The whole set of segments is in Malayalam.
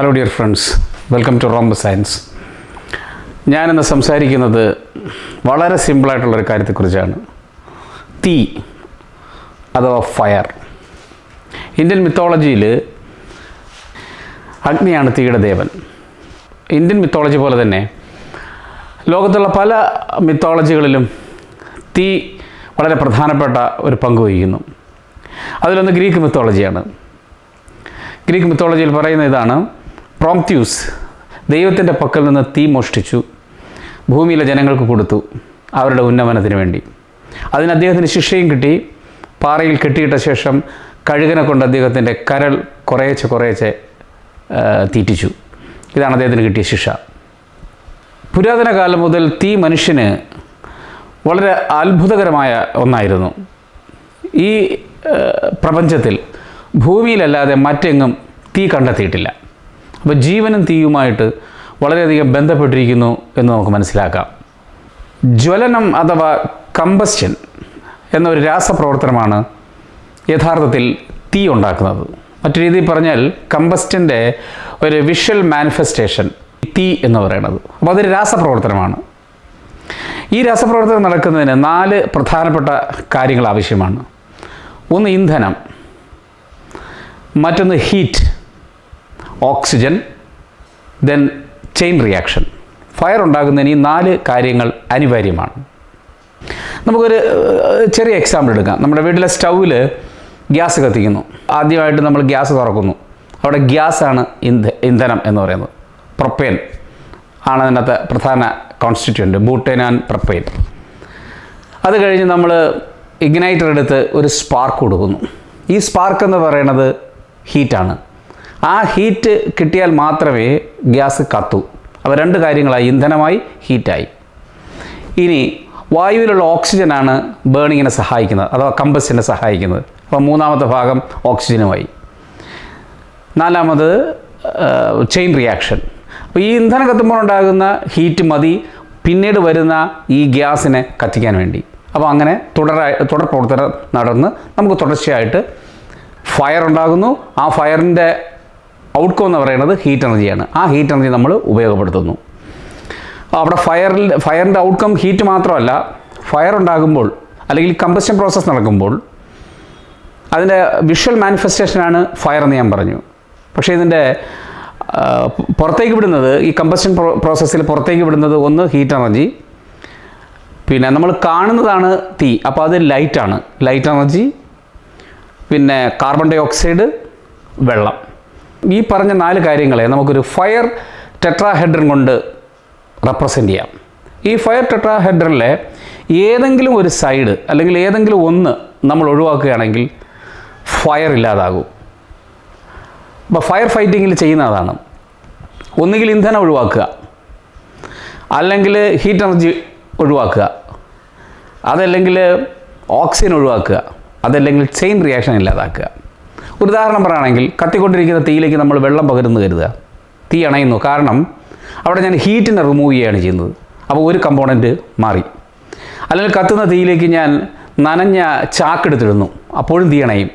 Hello dear friends welcome to Romb science ഞാനിന്ന് സംസാരിക്കുന്നത് വളരെ സിമ്പിളായിട്ടുള്ളൊരു കാര്യത്തെക്കുറിച്ചാണ്. തീ അഥവാ ഫയർ ഇന്ത്യൻ മിത്തോളജിയിൽ അഗ്നിയാണ് തീയുടെ ദേവൻ. ഇന്ത്യൻ മിത്തോളജി പോലെ തന്നെ ലോകത്തുള്ള പല മിത്തോളജികളിലും തീ വളരെ പ്രധാനപ്പെട്ട ഒരു പങ്ക് വഹിക്കുന്നു. അതിലൊന്ന് ഗ്രീക്ക് മിത്തോളജിയാണ് ഗ്രീക്ക് മിത്തോളജിയിൽ പറയുന്ന ഇതാണ് പ്രോംത്യൂസ് ദൈവത്തിന്റെ പക്കൽ നിന്ന് തീ മോഷ്ടിച്ചു ഭൂമിയിലെ ജനങ്ങൾക്ക് കൊടുത്തു അവരുടെ ഉന്നമനത്തിന് വേണ്ടി. അതിന് അദ്ദേഹത്തിന് ശിക്ഷയും കിട്ടി. പാറയിൽ കെട്ടിയിട്ട ശേഷം കഴുകനെ കൊണ്ട് അദ്ദേഹത്തിന്റെ കരൾ കുറേച്ചെ കുറേച്ചെ തീറ്റിച്ചു. ഇതാണ് അദ്ദേഹത്തിന് കിട്ടിയ ശിക്ഷ. പുരാതന കാലം മുതൽ തീ മനുഷ്യന് വളരെ അത്ഭുതകരമായ ഒന്നായിരുന്നു. ഈ പ്രപഞ്ചത്തിൽ ഭൂമിയിലല്ലാതെ മറ്റെങ്ങും തീ കണ്ടെത്തിയിട്ടില്ല. അപ്പോൾ ജീവനും തീയുമായിട്ട് വളരെയധികം ബന്ധപ്പെട്ടിരിക്കുന്നു എന്ന് നമുക്ക് മനസ്സിലാക്കാം. ജ്വലനം അഥവാ കമ്പസ്റ്റൻ എന്നൊരു രാസപ്രവർത്തനമാണ് യഥാർത്ഥത്തിൽ തീ ഉണ്ടാക്കുന്നത്. മറ്റു രീതിയിൽ പറഞ്ഞാൽ കമ്പസ്റ്റന്റെ ഒരു വിഷ്വൽ മാനിഫെസ്റ്റേഷൻ തീ എന്ന് പറയുന്നത്. അപ്പോൾ അതൊരു രാസപ്രവർത്തനമാണ്. ഈ രാസപ്രവർത്തനം നടക്കുന്നതിന് നാല് പ്രധാനപ്പെട്ട കാര്യങ്ങൾ ആവശ്യമാണ്. ഒന്ന് ഇന്ധനം മറ്റൊന്ന് heat. Oxygen then chain reaction fire ഉണ്ടാകുന്നതിന് ഈ നാല് കാര്യങ്ങൾ അനിവാര്യമാണ്. നമുക്കൊരു ചെറിയ എക്സാമ്പിൾ എടുക്കാം. നമ്മുടെ വീട്ടിലെ സ്റ്റൗവിൽ ഗ്യാസ് കത്തിക്കുന്നു. ആദ്യമായിട്ട് നമ്മൾ ഗ്യാസ് തുറക്കുന്നു. അവിടെ ഗ്യാസാണ് ഇന്ധ ഇന്ധനം എന്ന് പറയുന്നത്. പ്രൊപ്പേൻ ആണ് അതിനകത്ത് പ്രധാന കോൺസ്റ്റിറ്റ്യൂന്റ് ബൂട്ടേൻ ആൻഡ് പ്രൊപ്പേൻ. അത് കഴിഞ്ഞ് നമ്മൾ ഇഗ്നൈറ്റർ എടുത്ത് ഒരു സ്പാർക്ക് കൊടുക്കുന്നു. ഈ സ്പാർക്ക് എന്ന് പറയുന്നത് ഹീറ്റാണ് ആ ഹീറ്റ് കിട്ടിയാൽ മാത്രമേ ഗ്യാസ് കത്തു. അപ്പോൾ രണ്ട് കാര്യങ്ങളായി. ഇന്ധനമായി ഹീറ്റായി ഇനി വായുവിലുള്ള ഓക്സിജനാണ് ബേണിങ്ങിനെ സഹായിക്കുന്നത് അഥവാ കമ്പസിനെ സഹായിക്കുന്നത്. അപ്പോൾ മൂന്നാമത്തെ ഭാഗം ഓക്സിജനുമായി നാലാമത് ചെയിൻ റിയാക്ഷൻ അപ്പോൾ ഈ ഇന്ധനം കത്തുമ്പോൾ ഉണ്ടാകുന്ന ഹീറ്റ് മതി പിന്നീട് വരുന്ന ഈ ഗ്യാസിനെ കത്തിക്കാൻ വേണ്ടി. അപ്പോൾ അങ്ങനെ തുടരായി തുടർ പ്രവർത്തനം നടന്ന് നമുക്ക് തുടർച്ചയായിട്ട് ഫയർ ഉണ്ടാകുന്നു. ആ ഫയറിന്റെ ഔട്ട്കം എന്ന് പറയുന്നത് ഹീറ്റ് എനർജിയാണ് ആ ഹീറ്റ് എനർജി നമ്മൾ ഉപയോഗപ്പെടുത്തുന്നു. അവിടെ ഫയറിൽ ഫയറിന്റെ ഔട്ട്കം ഹീറ്റ് മാത്രമല്ല ഫയർ ഉണ്ടാകുമ്പോൾ അല്ലെങ്കിൽ കമ്പസ്റ്റൻ പ്രോസസ്സ് നടക്കുമ്പോൾ അതിന്റെ വിഷ്വൽ മാനിഫെസ്റ്റേഷനാണ് ഫയർ എന്ന് ഞാൻ പറഞ്ഞു. പക്ഷേ ഇതിന്റെ പുറത്തേക്ക് വിടുന്നത് ഈ കമ്പസ്റ്റൻ പ്രോസസ്സിൽ പുറത്തേക്ക് വിടുന്നത് ഒന്ന് ഹീറ്റ് എനർജി പിന്നെ നമ്മൾ കാണുന്നതാണ് തീ അപ്പോൾ അത് ലൈറ്റാണ് ലൈറ്റ് എനർജി പിന്നെ കാർബൺ ഡൈ ഓക്സൈഡ് വെള്ളം. ഈ പറഞ്ഞ നാല് കാര്യങ്ങളെ നമുക്കൊരു ഫയർ ടെട്രാഹെഡ്രൻ കൊണ്ട് റെപ്രസെന്റ് ചെയ്യാം. ഈ ഫയർ ടെട്രാഹെഡ്രനിലെ ഏതെങ്കിലും ഒരു സൈഡ് അല്ലെങ്കിൽ ഏതെങ്കിലും ഒന്ന് നമ്മൾ ഒഴിവാക്കുകയാണെങ്കിൽ ഫയർ ഇല്ലാതാകും. അപ്പോൾ ഫയർ ഫൈറ്റിങ്ങിൽ ചെയ്യുന്ന അതാണ്. ഒന്നുകിൽ ഇന്ധനം ഒഴിവാക്കുക. അല്ലെങ്കിൽ ഹീറ്റ് എനർജി ഒഴിവാക്കുക. അതല്ലെങ്കിൽ ഓക്സിജൻ ഒഴിവാക്കുക. അതല്ലെങ്കിൽ ചെയിൻ റിയാക്ഷൻ ഇല്ലാതാക്കുക. ഒരു ഉദാഹരണം പറയുകയാണെങ്കിൽ കത്തിക്കൊണ്ടിരിക്കുന്ന തീയിലേക്ക് നമ്മൾ വെള്ളം പകരുന്നു കരുതുക. തീ അണയുന്നു. കാരണം അവിടെ ഞാൻ ഹീറ്റിനെ റിമൂവ് ചെയ്യുകയാണ് ചെയ്യുന്നത്. അപ്പോൾ ഒരു കമ്പോണന്റ് മാറി. അല്ലെങ്കിൽ കത്തുന്ന തീയിലേക്ക് ഞാൻ നനഞ്ഞ ചാക്കെടുത്തിടുന്നു അപ്പോഴും തീ അണയും.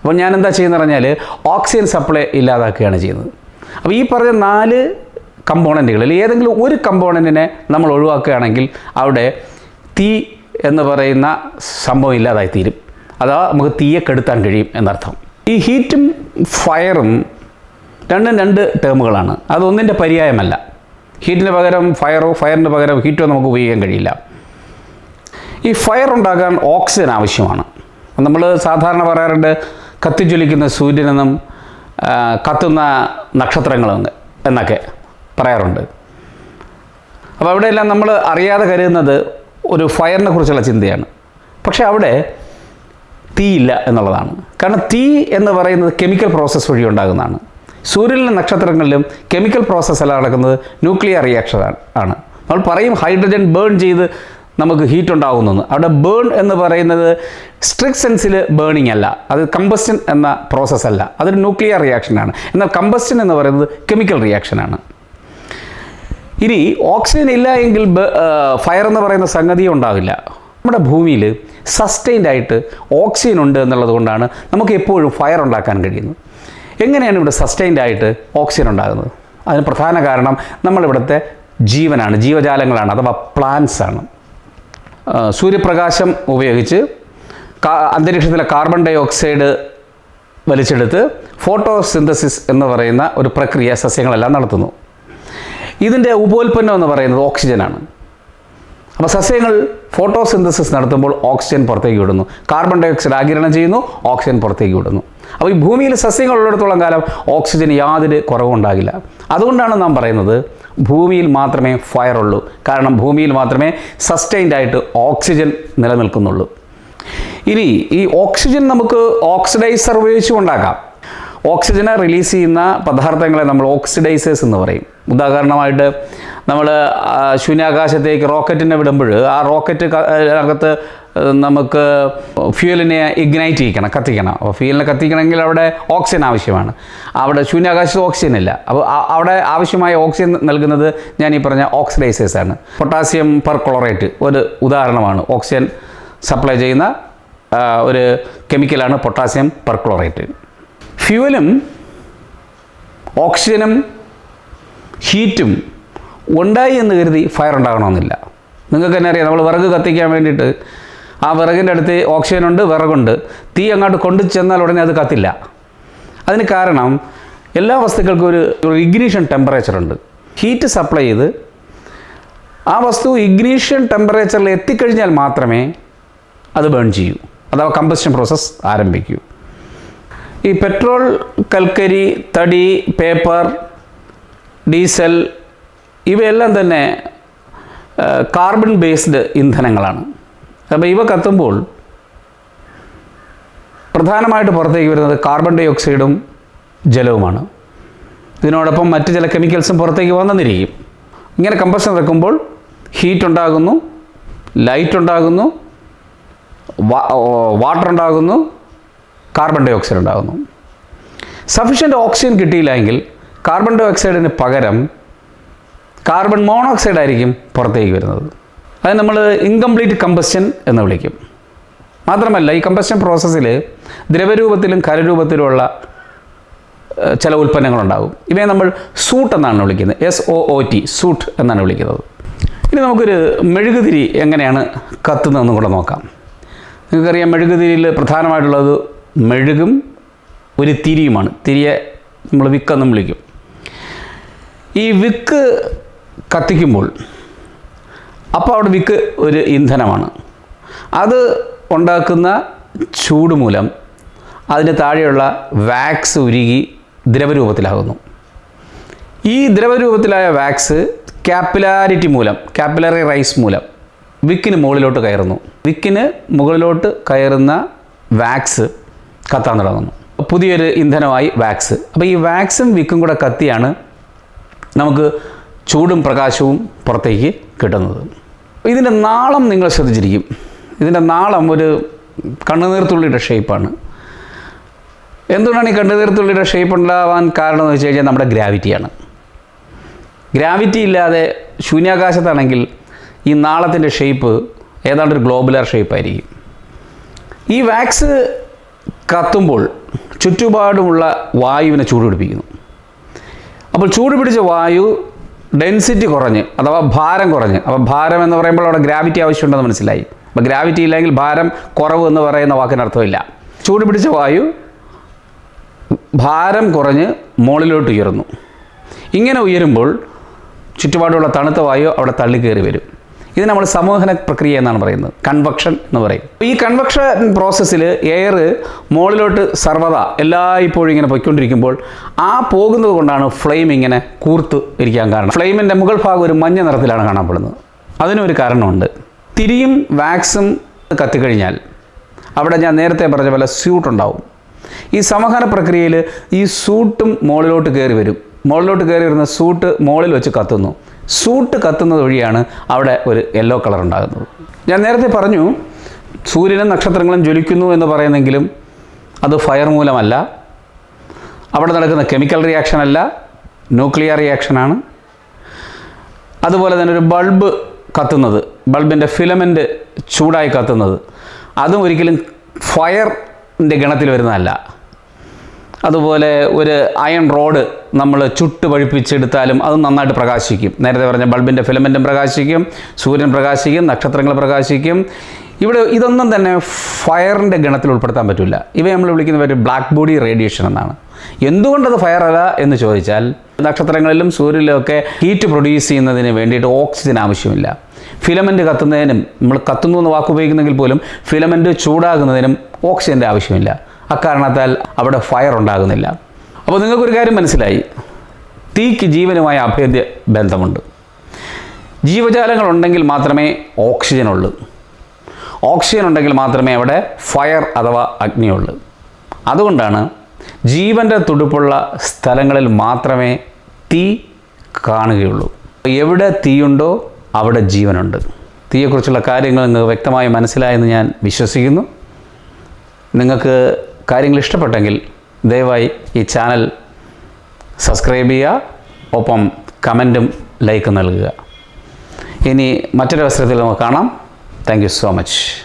അപ്പോൾ ഞാൻ എന്താ ചെയ്യുന്നത് പറഞ്ഞാൽ ഓക്സിജൻ സപ്ലൈ ഇല്ലാതാക്കുകയാണ് ചെയ്യുന്നത്. അപ്പോൾ ഈ പറഞ്ഞ നാല് കമ്പോണന്റുകളിൽ ഏതെങ്കിലും ഒരു കമ്പോണന്റിനെ നമ്മൾ ഒഴിവാക്കുകയാണെങ്കിൽ അവിടെ തീ എന്ന് പറയുന്ന സംഭവം ഇല്ലാതായി തീരും. അതാ നമുക്ക് തീയെ കെടുത്താൻ കഴിയും എന്നർത്ഥം. ഈ ഹീറ്റും ഫയറും രണ്ടും രണ്ട് ടേമുകളാണ്. അതൊന്നിന്റെ പര്യായമല്ല. ഹീറ്റിന് പകരം ഫയറോ ഫയറിന് പകരം ഹീറ്റോ നമുക്ക് ഉപയോഗിക്കാൻ കഴിയില്ല. ഈ ഫയർ ഉണ്ടാക്കാൻ ഓക്സിജൻ ആവശ്യമാണ്. നമ്മൾ സാധാരണ പറയാറുണ്ട് കത്തിജ്വലിക്കുന്ന സൂര്യനെന്നും കത്തുന്ന നക്ഷത്രങ്ങളെന്ന് എന്നൊക്കെ പറയാറുണ്ട്. അപ്പോൾ അവിടെയെല്ലാം നമ്മൾ അറിയാതെ കരുതുന്നത് ഒരു ഫയറിനെ കുറിച്ചുള്ള ചിന്തയാണ്. പക്ഷേ അവിടെ തീയില്ല എന്നുള്ളതാണ്. കാരണം തീ എന്ന് പറയുന്നത് കെമിക്കൽ പ്രോസസ്സ് വഴി ഉണ്ടാകുന്നതാണ്. സൂര്യനിലും നക്ഷത്രങ്ങളിലും കെമിക്കൽ പ്രോസസ്സ് അല്ല നടക്കുന്നത് ന്യൂക്ലിയർ റിയാക്ഷൻ ആണ് നമ്മൾ പറയും ഹൈഡ്രജൻ ബേൺ ചെയ്ത് നമുക്ക് ഹീറ്റ് ഉണ്ടാകുന്നെന്ന് അവിടെ ബേൺ എന്ന് പറയുന്നത് സ്ട്രിക്ട് സെൻസിൽ ബേണിംഗ് അല്ല. അത് കമ്പസ്റ്റൻ എന്ന പ്രോസസ്സ് അല്ല. അതൊരു ന്യൂക്ലിയർ റിയാക്ഷനാണ് എന്നാൽ കമ്പസ്റ്റൻ എന്ന് പറയുന്നത് കെമിക്കൽ റിയാക്ഷനാണ് ഇനി ഓക്സിജൻ ഇല്ല എങ്കിൽ ഫയർ എന്ന് പറയുന്ന സംഗതി ഉണ്ടാവില്ല. നമ്മുടെ ഭൂമിയിൽ സസ്റ്റൈൻഡ് ആയിട്ട് ഓക്സിജൻ ഉണ്ട് എന്നുള്ളത് കൊണ്ടാണ് നമുക്ക് എപ്പോഴും ഫയർ ഉണ്ടാക്കാൻ കഴിയുന്നത്. എങ്ങനെയാണ് ഇവിടെ സസ്റ്റൈൻഡ് ആയിട്ട് ഓക്സിജൻ ഉണ്ടാകുന്നത്? അതിന് പ്രധാന കാരണം നമ്മളിവിടുത്തെ ജീവനാണ് ജീവജാലങ്ങളാണ് അഥവാ പ്ലാന്റ്സ് ആണ്. സൂര്യപ്രകാശം ഉപയോഗിച്ച് അന്തരീക്ഷത്തിലെ കാർബൺ ഡൈ ഓക്സൈഡ് വലിച്ചെടുത്ത് ഫോട്ടോസിന്തസിസ് എന്ന് പറയുന്ന ഒരു പ്രക്രിയ സസ്യങ്ങളെല്ലാം നടത്തുന്നു. ഇതിന്റെ ഉപോൽപ്പന്നം എന്ന് പറയുന്നത് ഓക്സിജനാണ് അപ്പോൾ സസ്യങ്ങൾ ഫോട്ടോസിന്തസിസ് നടത്തുമ്പോൾ ഓക്സിജൻ പുറത്തേക്ക് വിടുന്നു. കാർബൺ ഡൈ ഓക്സൈഡ് ആഗിരണം ചെയ്യുന്നു ഓക്സിജൻ പുറത്തേക്ക് വിടുന്നു. അപ്പോൾ ഈ ഭൂമിയിൽ സസ്യങ്ങൾ ഉള്ളിടത്തോളം കാലം ഓക്സിജൻ യാതൊരു കുറവുണ്ടാകില്ല അതുകൊണ്ടാണ് നാം പറയുന്നത് ഭൂമിയിൽ മാത്രമേ ഫയർ ഉള്ളൂ. കാരണം ഭൂമിയിൽ മാത്രമേ സസ്റ്റൈൻഡ് ആയിട്ട് ഓക്സിജൻ നിലനിൽക്കുന്നുള്ളൂ. ഇനി ഈ ഓക്സിജൻ നമുക്ക് ഓക്സിഡൈസർ ഉപയോഗിച്ച് ഉണ്ടാക്കാം ഓക്സിജനെ റിലീസ് ചെയ്യുന്ന പദാർത്ഥങ്ങളെ നമ്മൾ ഓക്സിഡൈസേഴ്സ് എന്ന് പറയും. ഉദാഹരണമായിട്ട് നമ്മൾ ശൂന്യാകാശത്തേക്ക് റോക്കറ്റിനെ വിടുമ്പോൾ ആ റോക്കറ്റ് അകത്ത് നമുക്ക് ഫ്യൂലിനെ ഇഗ്നൈറ്റ് ചെയ്യിക്കണം കത്തിക്കണം. അപ്പോൾ ഫ്യൂലിനെ കത്തിക്കണമെങ്കിൽ അവിടെ ഓക്സിജൻ ആവശ്യമാണ്. അവിടെ ശൂന്യാകാശത്ത് ഓക്സിജൻ ഇല്ല. അപ്പോൾ അവിടെ ആവശ്യമായ ഓക്സിജൻ നൽകുന്നത് ഞാൻ ഈ പറഞ്ഞ ഓക്സിഡൈസേഴ്സ് ആണ്. പൊട്ടാസ്യം പെർക്ലോറേറ്റ് ഒരു ഉദാഹരണമാണ്. ഓക്സിജൻ സപ്ലൈ ചെയ്യുന്ന ഒരു കെമിക്കലാണ് പൊട്ടാസ്യം പെർക്ലോറേറ്റ് ഫ്യൂവലും ഓക്സിജനും ഹീറ്റും ഉണ്ടായി എന്ന് കരുതി ഫയർ ഉണ്ടാകണമെന്നില്ല. നിങ്ങൾക്ക് തന്നെ അറിയാം നമ്മൾ വിറക് കത്തിക്കാൻ വേണ്ടിയിട്ട് ആ വിറകിന്റെ അടുത്ത് ഓക്സിജൻ ഉണ്ട് വിറകുണ്ട്. തീ അങ്ങോട്ട് കൊണ്ടു ചെന്നാൽ ഉടനെ അത് കത്തില്ല. അതിന് കാരണം എല്ലാ വസ്തുക്കൾക്കും ഒരു ഒരു ഇഗ്നീഷൻ ടെമ്പറേച്ചർ ഉണ്ട്. ഹീറ്റ് സപ്ലൈ ചെയ്ത് ആ വസ്തു ഇഗ്നീഷൻ ടെമ്പറേച്ചറിൽ എത്തിക്കഴിഞ്ഞാൽ മാത്രമേ അത് ബേൺ ചെയ്യൂ. അഥവാ കമ്പസ്റ്റൻ പ്രോസസ്സ് ആരംഭിക്കൂ. ഈ പെട്രോൾ കൽക്കരി തടി പേപ്പർ ഡീസൽ ഇവയെല്ലാം തന്നെ കാർബൺ ബേസ്ഡ് ഇന്ധനങ്ങളാണ്. അപ്പോൾ ഇവ കത്തുമ്പോൾ പ്രധാനമായിട്ട് പുറത്തേക്ക് വരുന്നത് കാർബൺ ഡൈ ഓക്സൈഡും ജലവുമാണ്. ഇതിനോടൊപ്പം മറ്റ് ചില കെമിക്കൽസും പുറത്തേക്ക് വന്നെന്നിരിക്കും ഇങ്ങനെ കമ്പഷൻ നടക്കുമ്പോൾ ഹീറ്റ് ഉണ്ടാകുന്നു ലൈറ്റ് ഉണ്ടാകുന്നു വാട്ടർ ഉണ്ടാകുന്നു കാർബൺ ഡൈ ഓക്സൈഡ് ഉണ്ടാകുന്നു. സഫീഷ്യന്റ് ഓക്സിജൻ കിട്ടിയില്ലെങ്കിൽ കാർബൺ ഡൈ ഓക്സൈഡിന് പകരം കാർബൺ മോണോക്സൈഡ് ആയിരിക്കും പുറത്തേക്ക് വരുന്നത്. അത് നമ്മൾ ഇൻകംപ്ലീറ്റ് കമ്പസ്റ്റൻ എന്ന് വിളിക്കും. മാത്രമല്ല ഈ കമ്പസ്റ്റൻ പ്രോസസ്സിൽ ദ്രവരൂപത്തിലും കരരൂപത്തിലുമുള്ള ചില ഉൽപ്പന്നങ്ങളുണ്ടാകും. ഇവയെ നമ്മൾ സൂട്ട് എന്നാണ് വിളിക്കുന്നത്. S O O T soot എന്നാണ് വിളിക്കുന്നത്. ഇനി നമുക്കൊരു മെഴുകുതിരി എങ്ങനെയാണ് കത്തുന്നതെന്ന് കൂടെ നോക്കാം. നിങ്ങൾക്കറിയാം മെഴുകുതിരിയിൽ പ്രധാനമായിട്ടുള്ളത് മെഴുകും ഒരു തിരിയുമാണ്. തിരിയെ നമ്മൾ വിക്കെന്നും വിളിക്കും. ഈ വിക്ക് കത്തിക്കുമ്പോൾ അപ്പോൾ അവിടെ വിക്ക് ഒരു ഇന്ധനമാണ്. അത് ഉണ്ടാക്കുന്ന ചൂട് മൂലം അതിന് താഴെയുള്ള വാക്സ് ഉരുകി ദ്രവരൂപത്തിലാകുന്നു. ഈ ദ്രവരൂപത്തിലായ വാക്സ് ക്യാപ്പിലാരിറ്റി മൂലം ക്യാപ്പിലറി റൈസ് മൂലം വിക്കിന് മുകളിലോട്ട് കയറുന്നു. വിക്കിന് മുകളിലോട്ട് കയറുന്ന വാക്സ് കത്താൻ തുടങ്ങുന്നു. പുതിയൊരു ഇന്ധനമായി വാക്സ്. അപ്പോൾ ഈ വാക്സും വിക്കും കൂടെ കത്തിയാണ് നമുക്ക് ചൂടും പ്രകാശവും പുറത്തേക്ക് കിട്ടുന്നത്. ഇതിന്റെ നാളം നിങ്ങൾ ശ്രദ്ധിച്ചിരിക്കും. ഇതിന്റെ നാളം ഒരു കണ്ണുനീർത്തുള്ളിയുടെ ഷേപ്പാണ്. എന്തുകൊണ്ടാണ് ഈ കണ്ണുനീർത്തുള്ളിയുടെ ഷേപ്പ് ഉണ്ടാവാൻ കാരണം എന്ന് വെച്ച് കഴിഞ്ഞാൽ നമ്മുടെ ഗ്രാവിറ്റിയാണ്. ഗ്രാവിറ്റി ഇല്ലാതെ ശൂന്യാകാശത്താണെങ്കിൽ ഈ നാളത്തിന്റെ ഷേപ്പ് ഏതാണ്ട് ഒരു ഗ്ലോബുലർ ഷേപ്പായിരിക്കും. ഈ വാക്സ് കത്തുമ്പോൾ ചുറ്റുപാടുമുള്ള വായുവിനെ ചൂടുപിടിപ്പിക്കുന്നു. അപ്പോൾ ചൂട് പിടിച്ച വായു ഡെൻസിറ്റി കുറഞ്ഞ് അഥവാ ഭാരം കുറഞ്ഞ്. അപ്പോൾ ഭാരം എന്ന് പറയുമ്പോൾ അവിടെ ഗ്രാവിറ്റി ആവശ്യമുണ്ടെന്ന് മനസ്സിലായി. അപ്പോൾ ഗ്രാവിറ്റി ഇല്ലെങ്കിൽ ഭാരം കുറവ് എന്ന് പറയുന്ന വാക്കിന് അർത്ഥമില്ല. ചൂട് പിടിച്ച വായു ഭാരം കുറഞ്ഞ് മുകളിലോട്ട് ഉയരുന്നു. ഇങ്ങനെ ഉയരുമ്പോൾ ചുറ്റുപാടുള്ള തണുത്ത വായു അവിടെ തള്ളിക്കയറി വരും. ഇത് നമ്മൾ സംവഹന പ്രക്രിയ എന്നാണ് പറയുന്നത്. കൺവക്ഷൻ എന്ന് പറയും. ഈ കൺവക്ഷൻ പ്രോസസ്സിൽ എയർ മുകളിലോട്ട് സർവത എല്ലായ്പ്പോഴും ഇങ്ങനെ പൊയ്ക്കൊണ്ടിരിക്കുമ്പോൾ ആ പോകുന്നത് കൊണ്ടാണ് ഫ്ലെയിം ഇങ്ങനെ കൂർത്ത് ഇരിക്കാൻ കാരണം. ഫ്ലെയിമിന്റെ മുകൾ ഭാഗം ഒരു മഞ്ഞ നിറത്തിലാണ് കാണപ്പെടുന്നത്. അതിനൊരു കാരണമുണ്ട്. തിരിയും വാക്സും കത്തിക്കഴിഞ്ഞാൽ അവിടെ ഞാൻ നേരത്തെ പറഞ്ഞ പോലെ സ്യൂട്ട് ഉണ്ടാവും. ഈ സമഹന പ്രക്രിയയിൽ ഈ സൂട്ടും മുകളിലോട്ട് കയറി വരും. മുകളിലോട്ട് കയറി വരുന്ന സൂട്ട് മുകളിൽ വെച്ച് കത്തുന്നു. സൂട്ട് കത്തുന്നത് വഴിയാണ് അവിടെ ഒരു യെല്ലോ കളർ ഉണ്ടാകുന്നത്. ഞാൻ നേരത്തെ പറഞ്ഞു സൂര്യനും നക്ഷത്രങ്ങളും ജ്വലിക്കുന്നു എന്ന് പറയുന്നെങ്കിലും അത് ഫയർ മൂലമല്ല. അവിടെ നടക്കുന്ന കെമിക്കൽ റിയാക്ഷൻ അല്ല ന്യൂക്ലിയർ റിയാക്ഷനാണ് അതുപോലെ തന്നെ ഒരു ബൾബ് കത്തുന്നത് ബൾബിന്റെ ഫിലമെന്റ് ചൂടായി കത്തുന്നത്. അതും ഒരിക്കലും ഫയറിന്റെ ഗണത്തിൽ വരുന്നതല്ല. അതുപോലെ ഒരു അയൺ റോഡ് നമ്മൾ ചുട്ട് പഴിപ്പിച്ചെടുത്താലും അത് നന്നായിട്ട് പ്രകാശിക്കും. നേരത്തെ പറഞ്ഞ ബൾബിന്റെ ഫിലമെന്റും പ്രകാശിക്കും സൂര്യൻ പ്രകാശിക്കും നക്ഷത്രങ്ങൾ പ്രകാശിക്കും. ഇവിടെ ഇതൊന്നും തന്നെ ഫയറിന്റെ ഗണത്തിൽ ഉൾപ്പെടുത്താൻ പറ്റില്ല. ഇവ നമ്മൾ വിളിക്കുന്ന ഒരു ബ്ലാക്ക് ബോഡി റേഡിയേഷൻ എന്നാണ്. എന്തുകൊണ്ടത് ഫയർ അല്ല എന്ന് ചോദിച്ചാൽ നക്ഷത്രങ്ങളിലും സൂര്യനിലും ഒക്കെ ഹീറ്റ് പ്രൊഡ്യൂസ് ചെയ്യുന്നതിന് വേണ്ടിയിട്ട് ഓക്സിജൻ ആവശ്യമില്ല. ഫിലമെന്റ് കത്തുന്നതിനും നമ്മൾ കത്തുന്നു എന്ന് വാക്ക് ഉപയോഗിക്കുന്നെങ്കിൽ പോലും ഫിലമെന്റ് ചൂടാകുന്നതിനും ഓക്സിജന്റെ ആവശ്യമില്ല. അക്കാരണത്താൽ അവിടെ ഫയർ ഉണ്ടാകുന്നില്ല. അപ്പോൾ നിങ്ങൾക്കൊരു കാര്യം മനസ്സിലായി. തീക്ക് ജീവനുമായ അഭേദ്യ ബന്ധമുണ്ട്. ജീവജാലങ്ങൾ ഉണ്ടെങ്കിൽ മാത്രമേ ഓക്സിജൻ ഉള്ളൂ. ഓക്സിജൻ ഉണ്ടെങ്കിൽ മാത്രമേ അവിടെ ഫയർ അഥവാ അഗ്നിയുള്ളൂ അതുകൊണ്ടാണ് ജീവന്റെ തുടുപ്പുള്ള സ്ഥലങ്ങളിൽ മാത്രമേ തീ കാണുകയുള്ളൂ. എവിടെ തീയുണ്ടോ അവിടെ ജീവനുണ്ട്. തീയെക്കുറിച്ചുള്ള കാര്യങ്ങൾ നിങ്ങൾക്ക് വ്യക്തമായി മനസ്സിലായെന്ന് ഞാൻ വിശ്വസിക്കുന്നു. നിങ്ങൾക്ക് കാര്യങ്ങൾ ഇഷ്ടപ്പെട്ടെങ്കിൽ ദയവായി ഈ ചാനൽ സബ്സ്ക്രൈബ് ചെയ്യുക ഒപ്പം കമന്റും ലൈക്കും നൽകുക. ഇനി മറ്റൊരവസരത്തിൽ നമുക്ക് കാണാം. Thank so much.